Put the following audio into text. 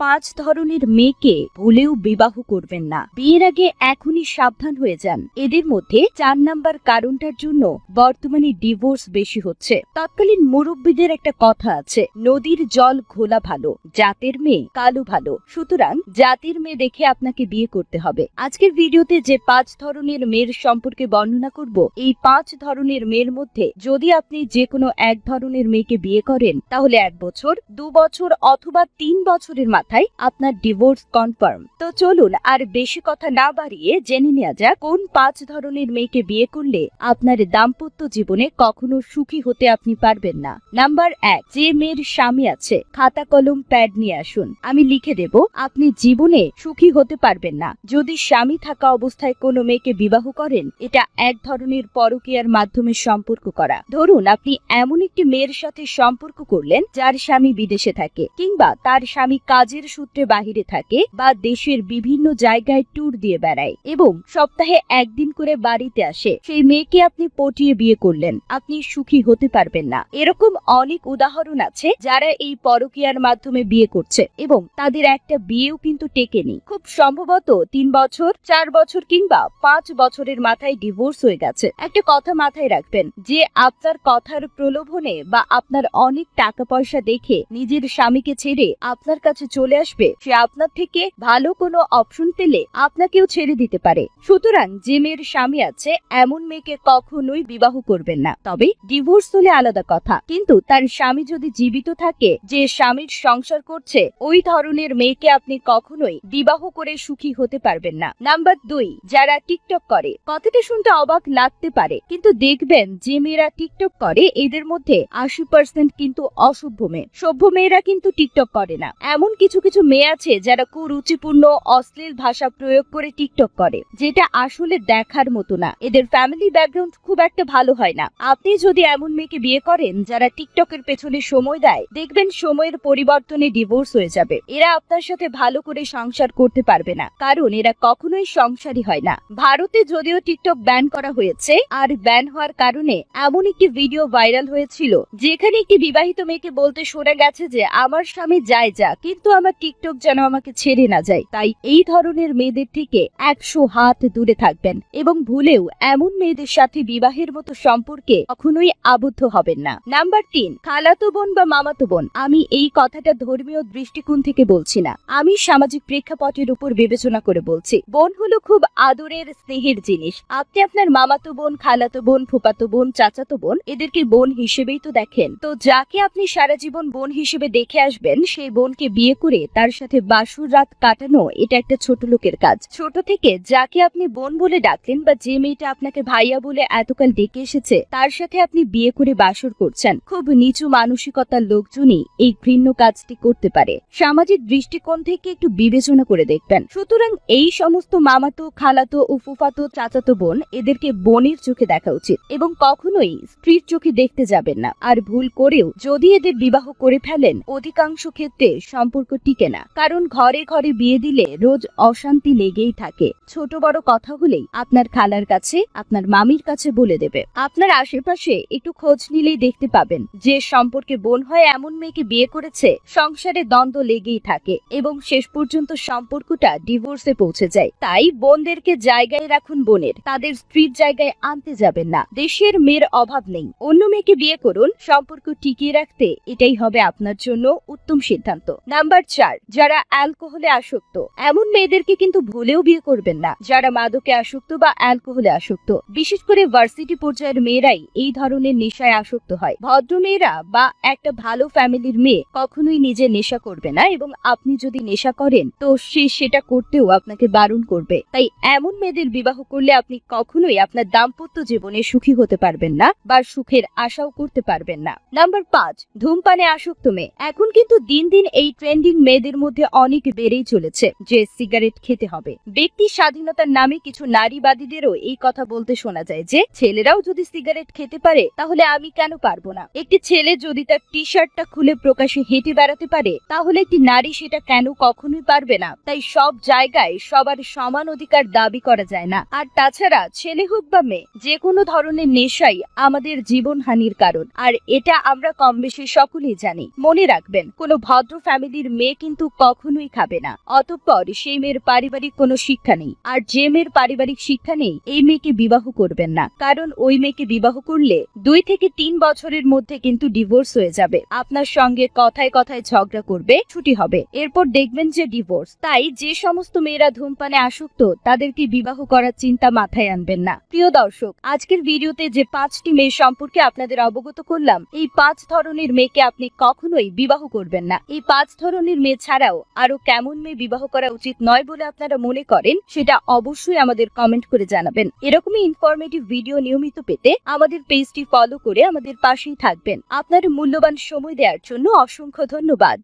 পাঁচ ধরনের মেয়েকে ভুলেও বিবাহ করবেন না। বিয়ের আগে এখনই সাবধান হয়ে যান। এদের মধ্যে চার নাম্বার কারণটার জন্য বর্তমানে ডিভোর্স বেশি হচ্ছে। তৎকালীন মুরব্বীদের একটা কথা আছে, নদীর জল ঘোলা ভালো, জাতের মেয়ে কালো ভালো। সুতরাং জাতির মেয়ে দেখে আপনাকে বিয়ে করতে হবে। আজকের ভিডিওতে যে পাঁচ ধরনের মেয়ের সম্পর্কে বর্ণনা করব, এই পাঁচ ধরনের মেয়ের মধ্যে যদি আপনি যে কোনো এক ধরনের মেয়েকে বিয়ে করেন, তাহলে এক বছর, দু বছর অথবা তিন বছরের মাথায় আপনার ডিভোর্স কনফার্ম তো চলুন আর বেশি কথা না বাড়িয়ে জেনে নেওয়া যাক কোন পাঁচ ধরনের মেয়েকে বিয়ে করলে আপনার দাম্পত্য জীবনে কখনো সুখী হতে আপনি পারবেন না। নাম্বার এক, যে মেয়ের স্বামী আছে, খাতা, কলম প্যাড নিয়ে আসুন। আমি লিখে দেব, আপনি জীবনে সুখী হতে পারবেন না। যদি স্বামী থাকা অবস্থায় কোনো মেয়েকে বিবাহ করেন, এটা এক ধরনের পরকীয়ার মাধ্যমে সম্পর্ক করা। ধরুন, আপনি এমন একটি মেয়ের সাথে সম্পর্ক করলেন, যার স্বামী বিদেশে থাকে, কিংবা তার স্বামী কাজের সূত্রে বাহিরে থাকে বা দেশের বিভিন্ন জায়গায় ট্যুর দিয়ে বেড়ায় এবং সপ্তাহে একদিন করে বাড়িতে আসে। সেই মেয়েকে আপনি পটিয়ে বিয়ে করলেন। আপনি সুখী হতে পারবেন না। এরকম অনেক উদাহরণ আছে যারা এই পরকীয়ার মাধ্যমে বিয়ে করছে এবং তাদের একটা বিয়েও কিন্তু টেকেনি। খুব সম্ভবত তিন বছর, চার বছর কিংবা পাঁচ বছরের মাথায় ডিভোর্স হয়ে গেছে। একটা কথা মাথায় রাখবেন যে আপনার কথার প্রলোভনে বা আপনার অনেক টাকা পয়সা দেখে নিজের স্বামীকে ছেড়ে আপনার কাছে চলে আসবে। সে আপনার থেকে ভালো কোনো অপশন পেলে আপনাকেও ছেড়ে দিতে পারে। সুতরাং যে মেয়ের স্বামী আছে, এমন মেয়েকে কখনোই বিবাহ করবেন না। তবে ডিভোর্স হলে আলাদা কথা। কিন্তু তার স্বামী যদি জীবিত থাকে, যে স্বামীর সংসার করছে, ওই ধরনের মেয়েকে আপনি কখনোই বিবাহ করে সুখী হতে পারবেন না। নাম্বার দুই, যারা টিকটক করে। কথাটা শুনতে অবাক লাগতে পারে, কিন্তু দেখবেন যে মেয়েরা টিকটক করে, এদের মধ্যে আশি পার্সেন্ট কিন্তু অসভ্য মেয়ে। সভ্য মেয়েরা কিন্তু টিকটক করে না। এমন কিছু কিছু কিছু মেয়ে আছে যারা কুরুচিপূর্ণ, অশ্লীল ভাষা প্রয়োগ করে টিকটক করে, যেটা আসলে দেখার মতো না। এদের ফ্যামিলি ব্যাকগ্রাউন্ড খুব একটা ভালো হয় না। আপনি যদি এমন মেয়েকে বিয়ে করেন, যারা টিকটকের পেছনে সময় দেয়, দেখবেন সময়ের পরিবর্তনে ডিভোর্স হয়ে যাবে। এরা আপনার সাথে ভালো করে সংসার করতে পারবে না, কারণ এরা কখনোই সংসারী হয় না। ভারতে যদিও টিকটক ব্যান করা হয়েছে, আর ব্যান হওয়ার কারণে এমন একটি ভিডিও ভাইরাল হয়েছিল, যেখানে একটি বিবাহিত মেয়েকে বলতে শোনা গেছে যে, আমার স্বামী যায় যা, কিন্তু আমার টিকটক যেন আমাকে ছেড়ে না যায়। তাই এই ধরনের মেয়েদের থেকে একশো হাত দূরে থাকবেন এবং ভুলেও এমন মেয়েদের সাথে বিবাহের মতো সম্পর্কে কখনোই আবদ্ধ হবেন না। নাম্বার তিন, খালাতো বোন বা মামাতো বোন। আমি এই কথাটা ধর্মীয় দৃষ্টিকোণ থেকে বলছি না। আমি সামাজিক প্রেক্ষাপটের উপর বিবেচনা করে বলছি। বোন হলো খুব আদরের, স্নেহের জিনিস। আপনি আপনার মামাতো বোন, খালাতো বোন, ফুপাতো বোন, চাচাতো বোন, এদেরকে বোন হিসেবেই তো দেখেন। তো যাকে আপনি সারা জীবন বোন হিসেবে দেখে আসবেন, সেই বোনকে বিয়ে করে তার সাথে বাসুর রাত কাটানো, এটা একটা ছোট লোকের কাজ। ছোট থেকে যাকে আপনি বোন বলে ডাকলেন বা যে মেয়েটা আপনাকে ভাইয়া বলে এতকাল ডেকে এসেছে, তার সাথে আপনি বিয়ে করে বাসর করছেন। খুব নিচু মানসিকতার লোকজনই এই ঘৃণ্য কাজটি করতে পারে। সামাজিক দৃষ্টিকোণ থেকে একটু বিবেচনা করে দেখবেন। সুতরাং এই সমস্ত মামাতো, খালাতো ও ফুফাতো, চাচাতো বোন এদেরকে বোনের চোখে দেখা উচিত এবং কখনোই স্ত্রীর চোখে দেখতে যাবেন না। আর ভুল করেও যদি এদের বিবাহ করে ফেলেন, অধিকাংশ ক্ষেত্রে সম্পর্ক টিকে না। কারণ ঘরে ঘরে বিয়ে দিলে রোজ অশান্তি লেগেই থাকে। ছোট বড় কথা হলেই আপনার খালার কাছে, আপনার মামির কাছে বলে দেবে। আপনার আশেপাশে একটু খোঁজ নিলেই দেখতে পাবেন। যে সম্পর্কে বোন হয় এমন মেয়েকে বিয়ে করেছে, সংসারে দ্বন্দ্ব লেগেই থাকে এবং শেষ পর্যন্ত সম্পর্কটা ডিভোর্সে পৌঁছে যায়। তাই বোনদেরকে জায়গায় রাখুন বোনের। তাদের স্ত্রীর জায়গায় আনতে যাবেন না। দেশের মেয়ের অভাব নেই। অন্য মেয়েকে বিয়ে করুন। সম্পর্ক টিকিয়ে রাখতে এটাই হবে আপনার জন্য উত্তম সিদ্ধান্ত। নাম্বার চার, যারা অ্যালকোহলে আসক্ত। এমন মেয়েদেরকে কিন্তু ভুলেও বিয়ে করবেন না। যারা মাদকে আসক্ত বা অ্যালকোহলে আসক্ত। বিশেষ করে ভার্সিটি পর্যায়ের মেয়েরাই এই ধরনের নেশায় আসক্ত হয়। ভদ্র মেয়েরা বা একটা ভালো ফ্যামিলির মেয়ে কখনোই নিজে নেশা করবে না এবং আপনি যদি নেশা করেন, তো সে সেটা করতেও আপনাকে বারণ করবে। তাই এমন মেয়েদের বিবাহ করলে আপনি কখনোই আপনার দাম্পত্য জীবনে সুখী হতে পারবেন না বা সুখের আশাও করতে পারবেন না। নাম্বার পাঁচ, ধূমপানে আসক্ত মেয়ে। এখন কিন্তু দিন দিন এই ট্রেন্ডিং মেয়েদের মধ্যে অনেক বেড়েই চলেছে যে সিগারেট খেতে হবে। ব্যক্তি স্বাধীনতার নামে কিছু নারীবাদীদেরও এই কথা বলতে শোনা যায় যে, ছেলেরাও যদি সিগারেট খেতে পারে, তাহলে আমি কেন পারব না? একটি ছেলে যদি তার টি শার্টটা খুলে প্রকাশে হেঁটে বেড়াতে পারে, তাহলে একটি নারী সেটা কেন কখনোই পারবে না? তাই সব জায়গায় সবার সমান অধিকার দাবি করা যায় না। আর তাছাড়া ছেলে হোক বা মেয়ে যে কোনো ধরনের নেশাই আমাদের জীবনহানির কারণ। আর এটা আমরা কম বেশি সকলেই জানি। মনে রাখবেন, কোনো ভদ্র ফ্যামিলির মেয়ে মেয়ে কিন্তু কখনোই খাবে না। অতঃপর সেই মেয়ের পারিবারিক কোনো শিক্ষা নেই। আর যে মেয়ের পারিবারিক শিক্ষা নেই, এই মেয়েকে বিবাহ করবেন না। কারণ ওই মেয়েকে বিবাহ করলে দুই থেকে তিন বছরের মধ্যে কিন্তু ডিভোর্স হয়ে যাবে। আপনার সঙ্গে কথায় কথায় ঝগড়া করবে, ছুটি হবে। এরপর দেখবেন যে ডিভোর্স। তাই যে সমস্ত মেয়েরা ধূমপানে আসক্ত, তাদেরকে বিবাহ করার চিন্তা মাথায় আনবেন না। প্রিয় দর্শক, আজকের ভিডিওতে যে পাঁচটি মেয়ে সম্পর্কে আপনাদের অবগত করলাম, এই পাঁচ ধরনের মেয়েকে আপনি কখনোই বিবাহ করবেন না। এই পাঁচ ধরনের মেয়ে ছাড়াও আরও কেমন মেয়ে বিবাহ করা উচিত নয় বলে আপনারা মনে করেন, সেটা অবশ্যই আমাদের কমেন্ট করে জানাবেন। এরকমই ইনফরমেটিভ ভিডিও নিয়মিত পেতে আমাদের পেজটি ফলো করে আমাদের পাশেই থাকবেন। আপনার মূল্যবান সময় দেওয়ার জন্য অসংখ্য ধন্যবাদ।